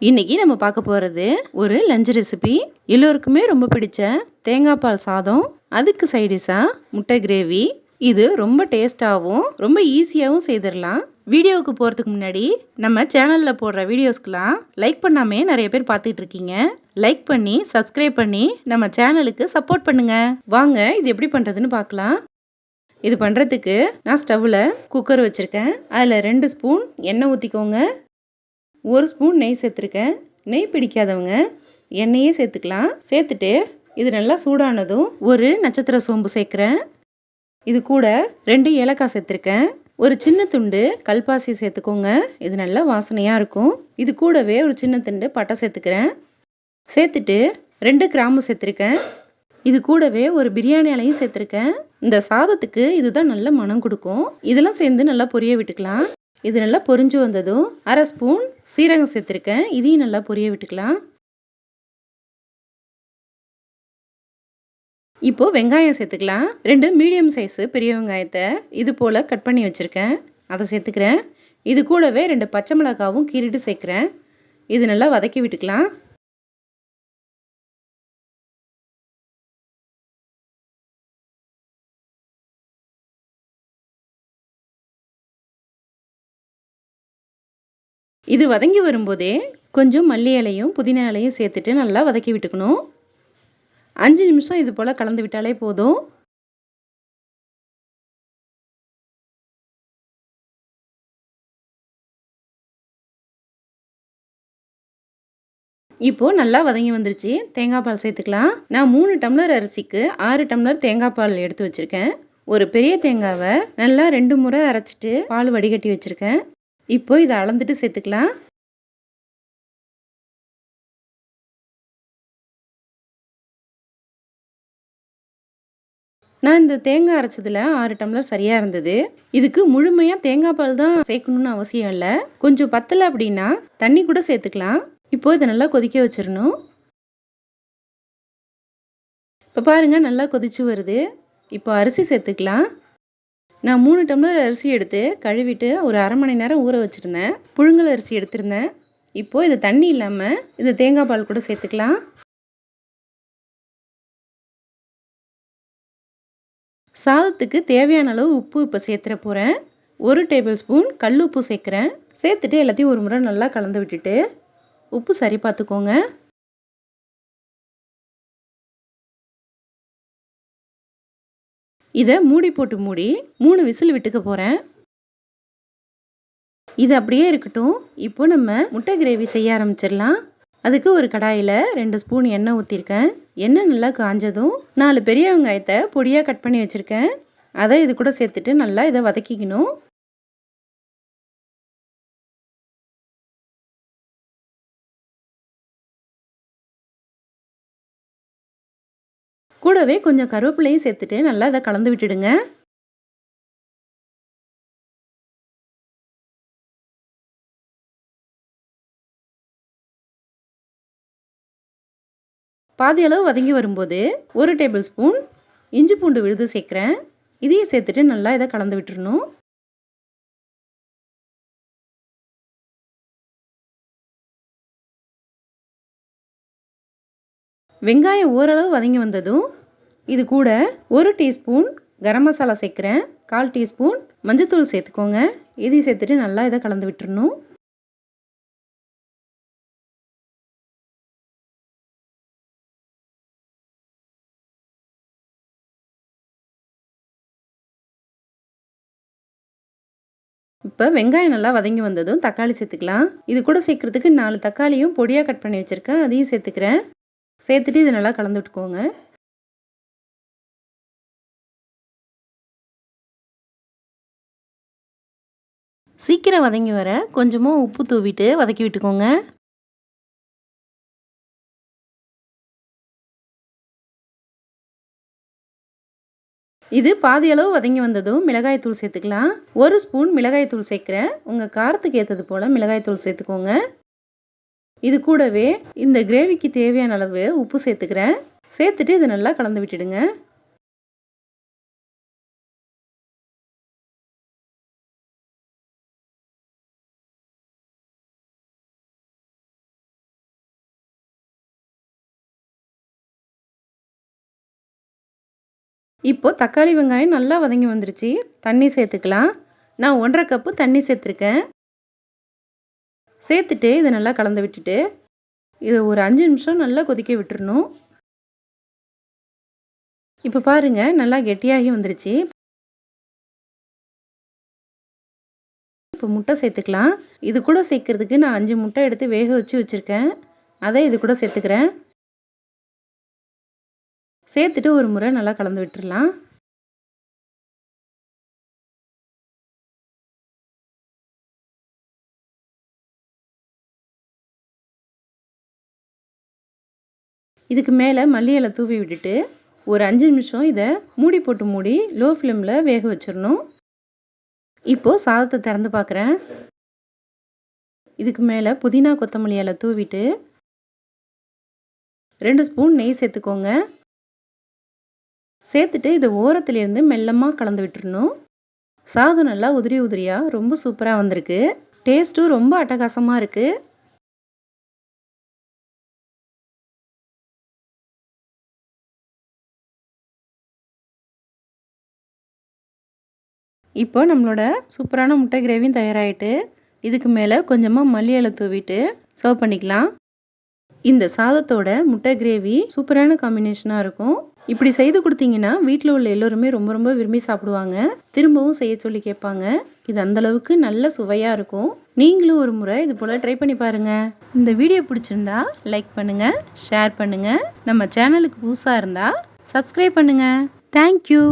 இன்னைக்கு நம்ம பார்க்க போகிறது ஒரு லஞ்ச் ரெசிபி எல்லோருக்குமே ரொம்ப பிடிச்ச தேங்காய் பால் சாதம் அதுக்கு சைடிஷாக முட்டை கிரேவி இது ரொம்ப டேஸ்ட்டாகவும் ரொம்ப ஈஸியாகவும் செய்திடலாம். வீடியோவுக்கு போகிறதுக்கு முன்னாடி நம்ம சேனலில் போடுற வீடியோஸ்க்கெலாம் லைக் பண்ணாமே நிறைய பேர் பார்த்துட்டு இருக்கீங்க. லைக் பண்ணி சப்ஸ்கிரைப் பண்ணி நம்ம சேனலுக்கு சப்போர்ட் பண்ணுங்க. வாங்க இது எப்படி பண்ணுறதுன்னு பார்க்கலாம். இது பண்ணுறதுக்கு நான் ஸ்டவ்வில் குக்கர் வச்சுருக்கேன். அதில் ரெண்டு ஸ்பூன் எண்ணெய் ஊற்றிக்கோங்க ஒரு ஸ்பூன் நெய் சேர்த்துருக்கேன். நெய் பிடிக்காதவங்க எண்ணெயே சேர்த்துக்கலாம். சேர்த்துட்டு இது நல்லா சூடானதும் ஒரு நட்சத்திர சோம்பு சேர்க்குறேன். இது கூட ரெண்டு ஏலக்காய் சேர்த்துருக்கேன். ஒரு சின்ன துண்டு கல்பாசி சேர்த்துக்கோங்க. இது நல்லா வாசனையாக இருக்கும். இது கூடவே ஒரு சின்ன துண்டு பட்டை சேர்த்துக்கிறேன். சேர்த்துட்டு ரெண்டு கிராம்பு சேர்த்துருக்கேன். இது கூடவே ஒரு பிரியாணி இலையும் சேர்த்துருக்கேன். இந்த சாதத்துக்கு இதுதான் நல்ல மனம் கொடுக்கும். இதெல்லாம் சேர்ந்து நல்லா பொரிய விட்டுக்கலாம். இது நல்லா பொரிஞ்சு வந்ததும் அரை ஸ்பூன் சீரகம் சேர்த்துருக்கேன். இதையும் நல்லா பொரிய விட்டுக்கலாம். இப்போது வெங்காயம் சேர்த்துக்கலாம். ரெண்டு மீடியம் சைஸு பெரிய வெங்காயத்தை இது போல் கட் பண்ணி வச்சுருக்கேன். அதை சேர்த்துக்கிறேன். இது கூடவே ரெண்டு பச்சை மிளகாவும் கீறிட்டு சேர்க்குறேன். இது நல்லா வதக்கி விட்டுக்கலாம். இது வதங்கி வரும்போதே கொஞ்சம் மல்லி இலையும் புதினா இலையும் சேர்த்துட்டு நல்லா வதக்கி விட்டுக்கணும். அஞ்சு நிமிஷம் இது போல் கலந்து விட்டாலே போதும். இப்போது நல்லா வதங்கி வந்துருச்சு. தேங்காய் பால் சேர்த்துக்கலாம். நான் மூணு டம்ளர் அரிசிக்கு ஆறு டம்ளர் தேங்காய் பால் எடுத்து வச்சுருக்கேன். ஒரு பெரிய தேங்காவை நல்லா ரெண்டு முறை அரைச்சிட்டு பால் வடிகட்டி வச்சுருக்கேன். இப்போ இதை அளந்துட்டு சேர்த்துக்கலாம். நான் இந்த தேங்காய் அரைச்சதில் ஆறு டம்ளர் சரியாக இருந்தது. இதுக்கு முழுமையாக தேங்காய் பால் தான் சேர்க்கணுன்னு அவசியம் இல்லை. கொஞ்சம் பத்தலை அப்படின்னா தண்ணி கூட சேர்த்துக்கலாம். இப்போ இதை நல்லா கொதிக்க வச்சிடணும் இப்போ பாருங்கள் நல்லா கொதிச்சு வருது. இப்போ அரிசி சேர்த்துக்கலாம். நான் மூணு டம்ளர் அரிசி எடுத்து கழுவிட்டு ஒரு அரை மணி நேரம் ஊற வச்சுருந்தேன். புழுங்கல் அரிசி எடுத்திருந்தேன். இப்போது இது தண்ணி இல்லாமல் இது தேங்காய் பால் கூட சேர்த்துக்கலாம். சாதத்துக்கு தேவையான அளவு உப்பு இப்போ சேர்த்துற போகிறேன் ஒரு டேபிள் ஸ்பூன் கல் உப்பு சேர்க்குறேன். சேர்த்துட்டு எல்லாத்தையும் ஒரு முறை நல்லா கலந்து விட்டுட்டு உப்பு சரி பார்த்துக்கோங்க. இதை மூடி போட்டு மூடி மூணு விசில் விட்டுக்க போகிறேன் இது அப்படியே இருக்கட்டும். இப்போ நம்ம முட்டை கிரேவி செய்ய ஆரம்பிச்சிடலாம். அதுக்கு ஒரு கடாயில் ரெண்டு ஸ்பூன் எண்ணெய் ஊற்றிருக்கேன் எண்ணெய் நல்லா காஞ்சதும் நாலு பெரிய வெங்காயத்தை பொடியாக கட் பண்ணி வச்சுருக்கேன். அதை இது கூட சேர்த்துட்டு நல்லா இதை வதக்கிக்கணும். கூடவே கொஞ்சம் கருவேப்பிலையும் சேர்த்துட்டு நல்லா இதை கலந்து விட்டுடுங்க. பாதி அளவு வதங்கி வரும்போது ஒரு டேபிள் ஸ்பூன் இஞ்சி பூண்டு விழுது சேர்க்குறேன். இதையும் சேர்த்துட்டு நல்லா இதை கலந்து விட்டுறணும். வெங்காயம் ஓரளவு வதங்கி வந்ததும் இது கூட ஒரு டீஸ்பூன் கரம் மசாலா சேர்க்குறேன். கால் டீஸ்பூன் மஞ்சத்தூள் சேர்த்துக்கோங்க. இதையும் சேர்த்துட்டு நல்லா இதை கலந்து விட்டுருணும் இப்போ வெங்காயம் நல்லா வதங்கி வந்ததும் தக்காளி சேர்த்துக்கலாம். இது கூட சேர்க்குறதுக்கு நாலு தக்காளியும் பொடியாக கட் பண்ணி வச்சுருக்கேன். அதையும் சேர்த்துக்கிறேன். சேர்த்துட்டு இதை நல்லா கலந்து விட்டுக்கோங்க. சீக்கிரம் வதங்கி வர கொஞ்சமாக உப்பு தூவிட்டு வதக்கி விட்டுக்கோங்க. இது பாதி அளவு வதங்கி வந்ததும் மிளகாய் தூள் சேர்த்துக்கலாம். ஒரு ஸ்பூன் மிளகாய் தூள் சேர்க்குறேன் உங்கள் காரத்துக்கு ஏற்றது போல் மிளகாய் தூள் சேர்த்துக்கோங்க. இது கூடவே இந்த கிரேவிக்கு தேவையான அளவு உப்பு சேர்த்துக்கிறேன். சேர்த்துட்டு இதை நல்லா கலந்து விட்டுடுங்க. இப்போது தக்காளி வெங்காயம் நல்லா வதங்கி வந்துருச்சு. தண்ணி சேர்த்துக்கலாம். நான் ஒன்றரை கப்பு தண்ணி சேர்த்துருக்கேன். சேர்த்துட்டு இதை நல்லா கலந்து விட்டுட்டு இதை ஒரு அஞ்சு நிமிஷம் நல்லா கொதிக்க விட்டுறணும். இப்போ பாருங்க நல்லா கெட்டியாகி வந்துருச்சு. இப்போ முட்டை சேர்த்துக்கலாம். இது கூட சேர்க்கறதுக்கு நான் அஞ்சு முட்டை எடுத்து வேக வச்சு வச்சுருக்கேன். அதை இது கூட சேர்த்துக்கிறேன். சேர்த்துட்டு ஒரு முறை நல்லா கலந்து விட்டுடலாம் இதுக்கு மேலே மல்லி இலை தூவி விட்டுட்டு ஒரு அஞ்சு நிமிஷம் இதை மூடி போட்டு மூடி லோ ஃப்ளேமில் வேக வச்சிடணும் இப்போது சாதத்தை திறந்து பார்க்குறேன் இதுக்கு மேலே புதினா கொத்தமல்லி இலை தூவிட்டு ரெண்டு ஸ்பூன் நெய் சேர்த்துக்கோங்க. சேர்த்துட்டு இது ஓரத்துலேருந்து மெல்லமாக கலந்து விட்டுறணும். சாதம் நல்லா உதிரி உதிரியாக ரொம்ப சூப்பராக வந்திருக்கு. டேஸ்ட்டும் ரொம்ப அட்டகாசமாக இருக்குது இப்போ நம்மளோட சூப்பரான முட்டை கிரேவியும் தயாராகிட்டு இதுக்கு மேலே கொஞ்சமாக மல்லி இலை தூவிட்டு சர்வ் பண்ணிக்கலாம். இந்த சாதத்தோட முட்டை கிரேவி சூப்பரான காம்பினேஷனாக இருக்கும். இப்படி செய்து கொடுத்தீங்கன்னா வீட்டில் உள்ள எல்லோருமே ரொம்ப ரொம்ப விரும்பி சாப்பிடுவாங்க. திரும்பவும் செய்ய சொல்லி கேட்பாங்க. இது அந்தளவுக்கு நல்ல சுவையாக இருக்கும். நீங்களும் ஒரு முறை இது போல் ட்ரை பண்ணி பாருங்கள் இந்த வீடியோ பிடிச்சிருந்தா லைக் பண்ணுங்கள் ஷேர் பண்ணுங்கள் நம்ம சேனலுக்கு புதுசாக இருந்தால் சப்ஸ்கிரைப் பண்ணுங்கள் தேங்க்யூ